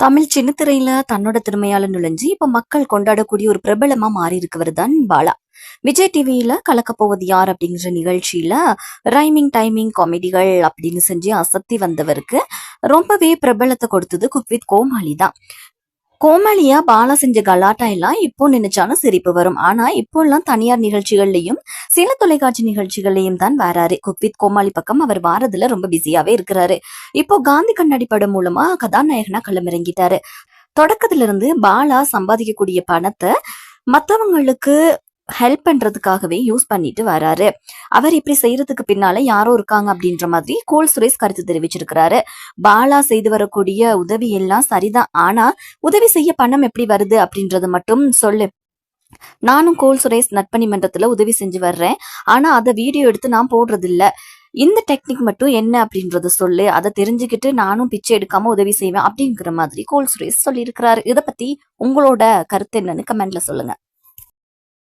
தமிழ் சின்னத்திரையில தன்னோட திறமையால நுழைஞ்சு இப்ப மக்கள் கொண்டாடக்கூடிய ஒரு பிரபலமா மாறி இருக்கவர் தான் பாலா. விஜய் டிவியில கலக்கப்போவது யார் அப்படிங்கிற நிகழ்ச்சியில ரைமிங் டைமிங் காமெடிகள் அப்படின்னு செஞ்சு அசத்தி வந்தவருக்கு ரொம்பவே பிரபலத்தை கொடுத்தது குக் வித் கோமாளி தான். கோமாளியா பாலா செஞ்ச கலாட்டா எல்லாம் இப்போ நினைச்சாலும் சிரிப்பு வரும். ஆனா இப்போ எல்லாம் தனியார் நிகழ்ச்சிகள்லயும் சில தொலைக்காட்சி நிகழ்ச்சிகள்லயும் தான் வராரு. குக் வித் கோமாளி பக்கம் அவர் வாரதுல ரொம்ப பிஸியாவே இருக்கிறாரு. இப்போ காந்தி கண்ணாடி படம் மூலமா கதாநாயகனா களமிறங்கிட்டாரு. தொடக்கத்துல இருந்து பாலா சம்பாதிக்கக்கூடிய பணத்தை மற்றவங்களுக்கு ஹெல்ப் பண்றதுக்காகவே யூஸ் பண்ணிட்டு வராரு. அவர் இப்படி செய்யறதுக்கு பின்னால யாரோ இருக்காங்க அப்படின்ற மாதிரி கோல் சுரேஷ் கருத்து தெரிவிச்சிருக்கிறாரு. பாலா செய்து வரக்கூடிய உதவி எல்லாம் சரிதான். ஆனா உதவி செய்ய பணம் எப்படி வருது அப்படின்றத மட்டும் சொல்லு. நானும் கோல் சுரேஷ் நட்பணி மன்றத்துல உதவி செஞ்சு வர்றேன். ஆனா அதை வீடியோ எடுத்து நான் போடுறது இல்ல இந்த டெக்னிக் மட்டும் என்ன அப்படின்றத சொல்லு. அதை தெரிஞ்சுக்கிட்டு நானும் பிச்சை எடுக்காம உதவி செய்வேன் அப்படிங்கிற மாதிரி கோல் சுரேஷ் சொல்லியிருக்கிறாரு. இதை பத்தி உங்களோட கருத்து என்னன்னு கமெண்ட்ல சொல்லுங்க.